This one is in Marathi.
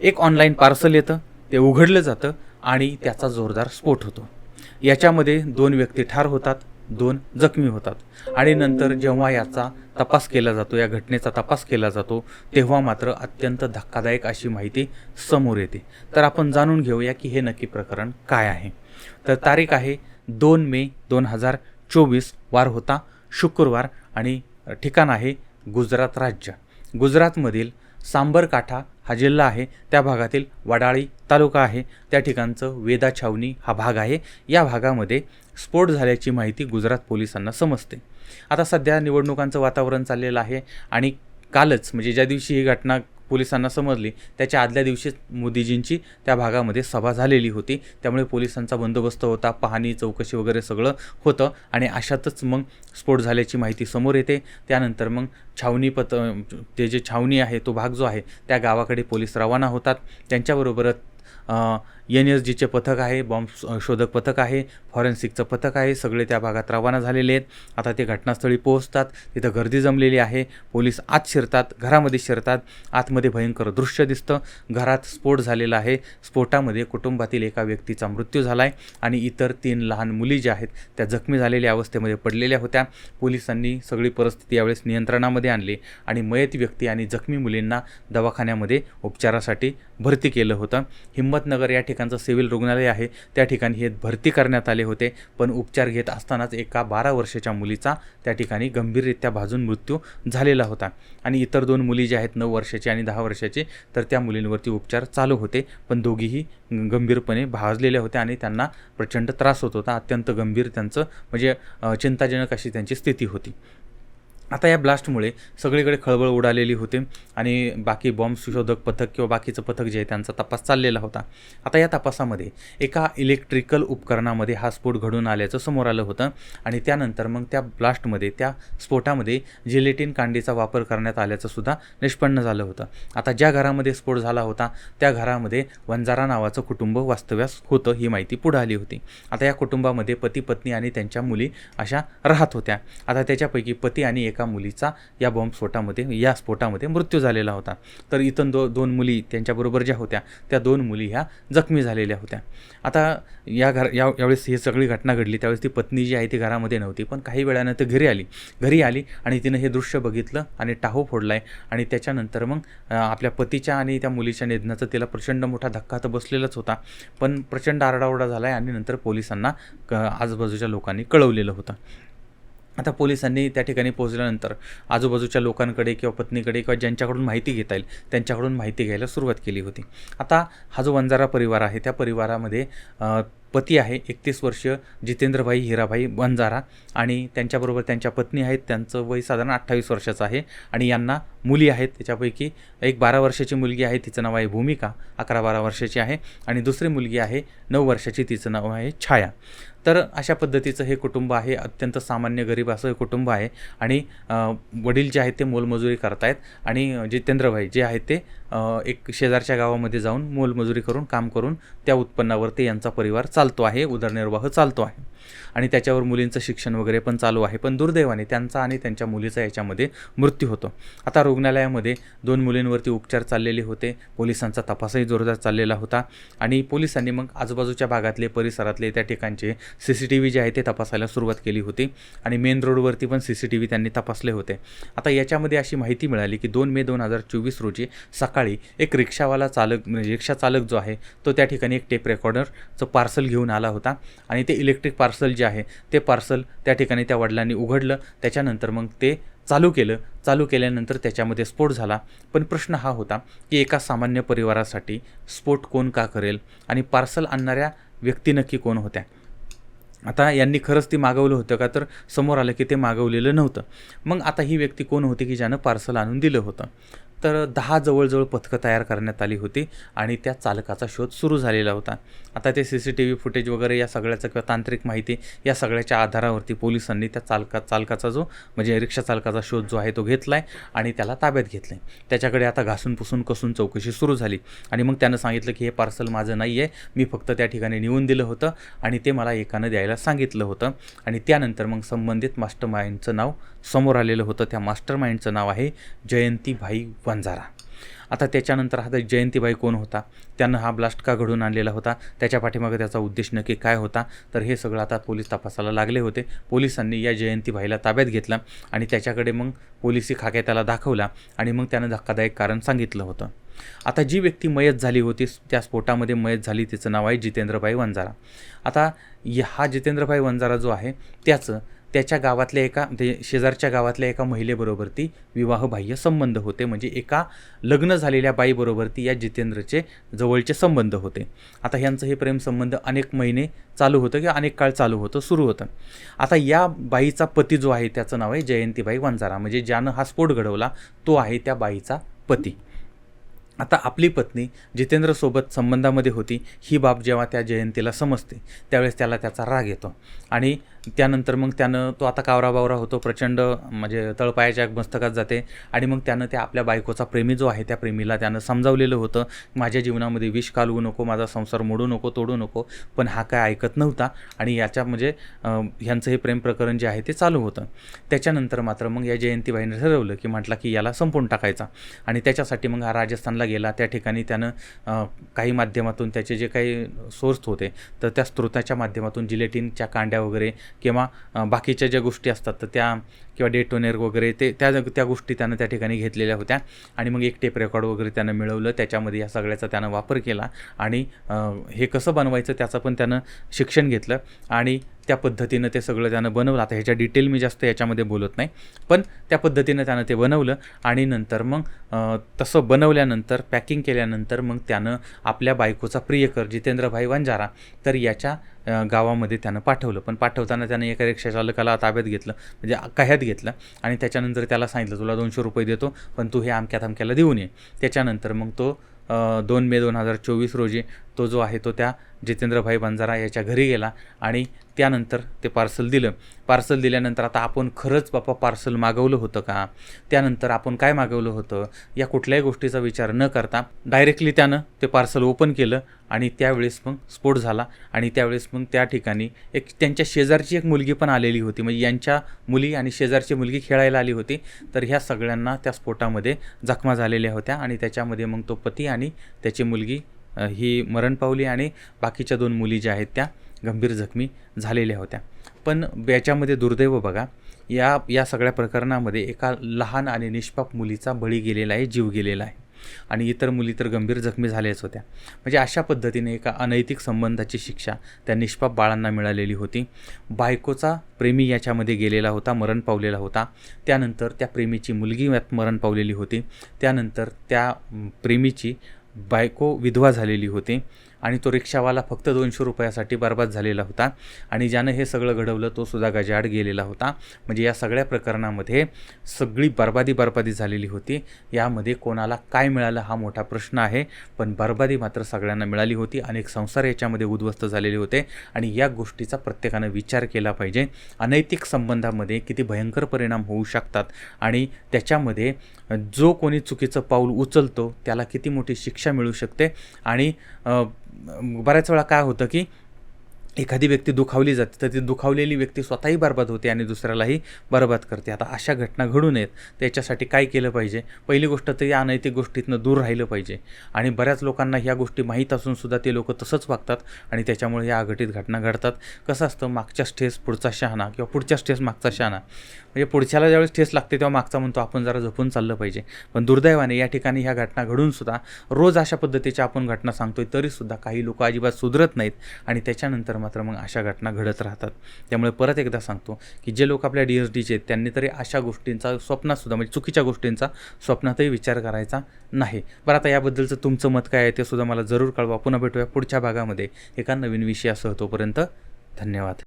एक ऑनलाईन पार्सल येतं ते उघडलं जातं आणि त्याचा जोरदार स्फोट होतो. याच्यामध्ये दोन व्यक्ती ठार होतात दोन जखमी होतात. आणि नंतर जेव्हा याचा तपास केला जातो या घटनेचा तपास केला जातो तेव्हा मात्र अत्यंत धक्कादायक अशी माहिती समोर येते. तर आपण जाणून घेऊया की हे नक्की प्रकरण काय आहे. तर तारीख आहे दोन मे दोन हजार चोवीस वार होता शुक्रवार आणि ठिकाण आहे गुजरात राज्य. गुजरातमधील सांबरकाठा हा जिल्हा आहे. त्या भागातील वडाळी तालुका आहे. त्या ठिकाणचं वेदा छावणी हा भाग आहे. या भागामध्ये स्फोट झाल्याची माहिती गुजरात पोलिसांना समजते. आता सध्या निवडणुकांचं वातावरण चाललेलं आहे आणि कालच म्हणजे ज्या दिवशी ही घटना पोलिसांना समजली. त्याच्या आदल्या दिवशीच मोदीजींची त्या भागामध्ये सभा झालेली होती. त्यामुळे पोलिसांचा बंदोबस्त होता पाहणी चौकशी वगैरे सगळं होतं आणि अशातच मग स्फोट झाल्याची माहिती समोर येते. त्यानंतर मग छावणी पत ते जे छावणी आहे तो भाग जो आहे त्या गावाकडे पोलीस रवाना होतात. त्यांच्याबरोबरच एन एस जीचे पथक आहे बॉम्ब शोधक पथक आहे फॉरेन्सिकचं पथक आहे सगळे त्या भागात रवाना झालेले आहेत. आता ते घटनास्थळी पोहोचतात तिथं गर्दी जमलेली आहे पोलीस आत शिरतात घरामध्ये शिरतात आतमध्ये भयंकर दृश्य दिसतं घरात स्फोट झालेला आहे स्फोटामध्ये कुटुंबातील एका व्यक्तीचा मृत्यू झाला आहे आणि इतर तीन लहान मुली ज्या आहेत त्या जखमी झालेल्या अवस्थेमध्ये पडलेल्या होत्या. पोलिसांनी सगळी परिस्थिती यावेळेस नियंत्रणामध्ये आणली आणि मयत व्यक्ती आणि जखमी मुलींना दवाखान्यामध्ये उपचारासाठी भरती केलं होतं. हिंमतनगर या ठिकाणी ठिकाणचं सिव्हिल रुग्णालय आहे. त्या ठिकाणी हे भरती करण्यात आले होते. पण उपचार घेत असतानाच एका बारा वर्षाच्या मुलीचा त्या ठिकाणी गंभीररित्या भाजून मृत्यू झालेला होता. आणि इतर दोन मुली ज्या आहेत नऊ वर्षाची आणि दहा वर्षाची तर त्या मुलींवरती उपचार चालू होते. पण दोघीही गंभीरपणे भाजलेल्या होत्या आणि त्यांना प्रचंड त्रास होत होता. अत्यंत गंभीर त्यांचं म्हणजे चिंताजनक अशी त्यांची स्थिती होती. आता या ब्लास्टमुळे सगळीकडे खळबळ उडालेली होती आणि बाकी बॉम्ब सुशोधक पथक किंवा बाकीचं पथक जे आहे त्यांचा तपास चाललेला होता. आता या तपासामध्ये एका इलेक्ट्रिकल उपकरणामध्ये हा स्फोट घडून आल्याचं समोर आलं होतं आणि त्यानंतर मग त्या ब्लास्टमध्ये त्या स्फोटामध्ये जिलेटिन कांडीचा वापर करण्यात आल्याचं सुद्धा निष्पन्न झालं होतं. आता ज्या घरामध्ये स्फोट झाला होता त्या घरामध्ये वंजारा नावाचं कुटुंब वास्तव्यास होतं ही माहिती पुढे आली होती. आता या कुटुंबामध्ये पती पत्नी आणि त्यांच्या मुली अशा राहत होत्या. आता त्याच्यापैकी पती आणि एक एका मुलीचा या बॉम्बस्फोटामध्ये या स्फोटामध्ये मृत्यू झालेला होता. तर इथं दो दोन मुली त्यांच्याबरोबर ज्या होत्या त्या दोन मुली ह्या जखमी झालेल्या होत्या. आता या घर या यावेळेस ही सगळी घटना घडली. त्यावेळेस ती पत्नी जी आहे ती घरामध्ये नव्हती पण काही वेळानं ती घरी आली. घरी आली आणि तिनं हे दृश्य बघितलं आणि टाहो फोडला आहे आणि त्याच्यानंतर मग आपल्या पतीच्या आणि त्या मुलीच्या निधनाचा तिला प्रचंड मोठा धक्का तर बसलेलाच होता. पण प्रचंड आरडाओरडा झाला आहे आणि नंतर पोलिसांना क आजूबाजूच्या लोकांनी कळवलेलं होतं. आता पोलिसांनी त्या ठिकाणी पोहोचल्यानंतर आजूबाजूच्या लोकांकडे किंवा पत्नीकडे किंवा ज्यांच्याकडून माहिती घेता येईल त्यांच्याकडून माहिती घ्यायला सुरुवात केली होती. आता हा जो वंजारा परिवार आहे त्या परिवारामध्ये पती आहे एकतीस वर्ष जितेंद्रभाई हिराभाई वंजारा आणि त्यांच्याबरोबर त्यांच्या पत्नी आहेत त्यांचं वय साधारण अठ्ठावीस वर्षाचं आहे आणि यांना मुली आहेत. त्याच्यापैकी एक बारा वर्षाची मुलगी आहे तिचं नाव आहे भूमिका अकरा बारा वर्षाची आहे आणि दुसरी मुलगी आहे नऊ वर्षाची तिचं नाव आहे छाया. तर अशा पद्धतीचं हे कुटुंब आहे अत्यंत सामान्य गरीब असं हे कुटुंब आहे. आणि वडील जे आहेत ते मोलमजुरी करतायत आणि जितेंद्रभाई जे आहेत ते एक शेजारच्या गावामध्ये जाऊन मोलमजुरी करून काम करून त्या उत्पन्नावरती यांचा परिवार चालतो आहे उदरनिर्वाह चालतो आहे. आणि त्याच्यावर मुलींचं शिक्षण वगैरे पण चालू आहे पण दुर्दैवाने त्यांचा आणि त्यांच्या मुलीचा याच्यामध्ये मृत्यू होतो. आता रुग्णालयामध्ये दोन मुलींवरती उपचार चाललेले होते पोलिसांचा तपासही जोरदार चाललेला होता. आणि पोलिसांनी मग आजूबाजूच्या भागातले परिसरातले त्या ठिकाणचे C C T V J आहे ते तपासायला सुरुवात केली होती आणि मेन रोडवरती पण सी सी टी व्ही त्यांनी तपासले होते. आता याच्यामध्ये अशी माहिती मिळाली की दोन मे दोन हजार चोवीस रोजी सकाळी एक रिक्षावाला चालक म्हणजे रिक्षा चालक जो आहे तो त्या ठिकाणी एक टेप रेकॉर्डरचं पार्सल घेऊन आला होता आणि ते इलेक्ट्रिक पार्सल जे आहे ते पार्सल त्या ठिकाणी त्या वडिलांनी उघडलं. त्याच्यानंतर मग ते चालू केलं. चालू केल्यानंतर त्याच्यामध्ये स्फोट झाला. पण प्रश्न हा होता की एका सामान्य परिवारासाठी स्फोट कोण का करेल आणि पार्सल आणणाऱ्या व्यक्ती नक्की कोण होत्या? आता यांनी खरंच ती मागवलं होतं का? तर समोर आलं की ते मागवलेलं नव्हतं. मग आता ही व्यक्ती कोण होती की ज्यानं पार्सल आणून दिलं होतं? तर दहा जवळजवळ पथकं तयार करण्यात आली होती आणि त्या चालकाचा शोध सुरू झालेला होता. आता ते C C T V footage वगैरे या सगळ्याचं किंवा तांत्रिक माहिती या सगळ्याच्या आधारावरती पोलिसांनी त्या चालका चालकाचा जो म्हणजे रिक्षा चालकाचा शोध जो आहे तो घेतला आहे आणि त्याला ताब्यात घेतलं आहे त्याच्याकडे आता घासून पुसून कसून चौकशी सुरू झाली आणि मग त्यानं सांगितलं की हे पार्सल माझं नाही आहे मी फक्त त्या ठिकाणी नेऊन दिलं होतं आणि ते मला एकानं द्यायला सांगितलं होतं. आणि त्यानंतर मग संबंधित मास्टर माइंडचं नाव समोर आलेलं होतं. त्या मास्टर माइंडचं नाव आहे जयंतीभाई वंजारा. आता त्याच्यानंतर हा जयंतीबाई कोण होता? त्यानं हा ब्लास्ट का घडून आणलेला होता? त्याच्या पाठीमागे त्याचा उद्देश नक्की काय होता? तर हे सगळं आता पोलीस तपासाला लागले होते. पोलिसांनी या जयंतीबाईला ताब्यात घेतला आणि त्याच्याकडे मग पोलिसी खाक्या त्याला दाखवला आणि मग त्यानं धक्कादायक कारण सांगितलं होतं. आता जी व्यक्ती मयत झाली होती त्या स्फोटामध्ये मयत झाली तिचं नाव आहे जितेंद्रभाई वंजारा. आता हा जितेंद्रभाई वंजारा जो आहे त्याचं त्याच्या गावातल्या एका ते शेजारच्या गावातल्या एका महिलेबरोबर ती विवाहबाह्य संबंध होते. म्हणजे एका लग्न झालेल्या बाईबरोबर ती या जितेंद्रचे जवळचे संबंध होते. आता ह्यांचं हे प्रेमसंबंध अनेक महिने चालू होतं किंवा अनेक काळ चालू होतं सुरू होतं. आता या बाईचा पती जो आहे त्याचं नाव आहे जयंतीबाई वंजारा. म्हणजे ज्यानं हा स्फोट घडवला तो आहे त्या बाईचा पती. आता आपली पत्नी जितेंद्रसोबत संबंधामध्ये होती ही बाब जेव्हा त्या जयंतीला समजते त्यावेळेस त्याला त्याचा राग येतो. आणि त्यानंतर मग त्यानं तो आता कावरा बावरा होतो प्रचंड म्हणजे तळपायाच्या मस्तकात जाते आणि मग त्यानं त्या आपल्या बायकोचा प्रेमी जो आहे त्या प्रेमीला त्यानं समजावलेलं होतं माझ्या जीवनामध्ये विष कालवू नको माझा संसार मोडू नको तोडू नको. पण हा काय ऐकत नव्हता आणि याच्या म्हणजे ह्यांचं हे प्रेम प्रकरण जे आहे ते चालू होतं. त्याच्यानंतर मात्र मग या जयंतीबाईने ठरवलं की म्हटलं की याला संपवून टाकायचा. आणि त्याच्यासाठी मग हा राजस्थानला गेला. त्या ठिकाणी त्यानं काही माध्यमातून त्याचे जे काही सोर्स होते तर त्या स्त्रोताच्या माध्यमातून जिलेटिनच्या कांड्या वगैरे किंवा बाकीच्या ज्या गोष्टी असतात तर त्या किंवा डेटोनेर वगैरे ते त्या त्या गोष्टी त्यानं त्या ठिकाणी घेतलेल्या होत्या. आणि मग एक टेप रेकॉर्ड वगैरे त्यानं मिळवलं. त्याच्यामध्ये या सगळ्याचा त्यानं वापर केला. आणि हे कसं बनवायचं त्याचं पण त्यानं शिक्षण घेतलं. आणि त्या पद्धतीनं ते सगळं त्यानं बनवलं. आता ह्याच्या डिटेल मी जास्त याच्यामध्ये बोलत नाही. पण त्या पद्धतीनं त्यानं ते बनवलं आणि नंतर मग तसं बनवल्यानंतर पॅकिंग केल्यानंतर मग त्यानं आपल्या बायकोचा प्रियकर जितेंद्रभाई वंजारा तर याच्या गावामध्ये त्यानं पाठवलं. पण पाठवताना त्यानं एका रिक्षा चालकाला ताब्यात घेतलं म्हणजे कह्यात घेतलं आणि त्याच्यानंतर त्याला सांगितलं तुला दोनशे रुपये देतो पण तू हे अमक्या थमक्याला देऊन ये त्याच्यानंतर मग तो दोन मे दोन हजार चोवीस रोजी तो जो आहे तो त्या जितेंद्रभाई बंजारा याच्या घरी गेला आणि त्यानंतर ते पार्सल दिलं. पार्सल दिल्यानंतर आता आपण खरंच बापा पार्सल मागवलं होतं का? त्यानंतर आपण काय मागवलं होतं? या कुठल्याही गोष्टीचा विचार न करता डायरेक्टली त्यानं ते पार्सल ओपन केलं आणि त्यावेळेस मग स्फोट झाला. आणि त्यावेळेस मग त्या ठिकाणी एक त्यांच्या शेजारची एक मुलगी पण आलेली होती. म्हणजे यांच्या मुली आणि शेजारची मुलगी खेळायला आली होती. तर ह्या सगळ्यांना त्या स्फोटामध्ये जखमा झालेल्या होत्या आणि त्याच्यामध्ये मग तो पती आणि त्याची मुलगी ही मरण पावली आणि बाकीच्या दोन मुली ज्या आहेत त्या गंभीर जखमी झालेल्या होत्या. पण याच्यामध्ये दुर्दैव बघा या या सगळ्या प्रकरणामध्ये एका लहान आणि निष्पाप मुलीचा बळी गेलेला आहे जीव गेलेला आहे. आणि इतर मुली तर गंभीर जखमी झाल्याच होत्या. म्हणजे अशा पद्धतीने एका अनैतिक संबंधाची शिक्षा त्या निष्पाप बाळांना मिळालेली होती. बायकोचा प्रेमी याच्यामध्ये गेलेला होता मरण पावलेला होता. त्यानंतर त्या प्रेमीची मुलगी मरण पावलेली होती. त्यानंतर त्या प्रेमीची बायको विधवा झालेली होती. आणि तो रिक्षावाला फक्त दोनशे रुपयासाठी बर्बाद झालेला होता. आणि ज्यानं हे सगळं घडवलं तो सुद्धा गजाआड गेलेला होता. म्हणजे या सगळ्या प्रकरणामध्ये सगळी बर्बादी बर्बादी झालेली होती. यामध्ये कोणाला काय मिळालं हा मोठा प्रश्न आहे. पण बर्बादी मात्र सगळ्यांना मिळाली होती. अनेक संसार याच्यामध्ये उद्ध्वस्त झालेले होते. आणि या गोष्टीचा प्रत्येकानं विचार केला पाहिजे. अनैतिक संबंधामध्ये किती भयंकर परिणाम होऊ शकतात. आणि त्याच्यामध्ये जो कोणी चुकीचं पाऊल उचलतो त्याला किती मोठी शिक्षा मिळू शकते. आणि बऱ्याच वेळा काय होतं की एखादी व्यक्ती दुखावली जाते तर ती दुखावलेली व्यक्ती स्वतःही बरबाद होते आणि दुसऱ्यालाही बरबाद करते. आता अशा घटना घडू नयेत त्याच्यासाठी काय केलं पाहिजे? पहिली गोष्ट तर या अनैतिक गोष्टीतनं दूर राहिलं पाहिजे आणि बऱ्याच लोकांना ह्या गोष्टी माहीत असूनसुद्धा ते लोक तसंच वागतात आणि त्याच्यामुळे या अघटित घटना घडतात. कसं असतं मागच्या स्टेज पुढचा शहाणा किंवा पुढच्या स्टेज मागचा शहाणा. म्हणजे पुढच्याला ज्यावेळेस ठेस लागते तेव्हा मागचा म्हणतो आपण जरा जपून चाललं पाहिजे. पण दुर्दैवाने या ठिकाणी ह्या घटना घडूनसुद्धा रोज अशा पद्धतीच्या आपण घटना सांगतोय तरीसुद्धा काही लोक अजिबात सुधरत नाहीत आणि त्याच्यानंतर मात्र मग अशा घटना घडत राहतात. त्यामुळे परत एकदा सांगतो की जे लोक आपल्या डी एस डीचे आहेत त्यांनी तरी अशा गोष्टींचा स्वप्नातसुद्धा म्हणजे चुकीच्या गोष्टींचा स्वप्नातही विचार करायचा नाही. बरं आता याबद्दलचं तुमचं मत काय आहे ते सुद्धा मला जरूर कळवा. पुन्हा भेटूया पुढच्या भागामध्ये एका नवीन विषयासह. तोपर्यंत धन्यवाद.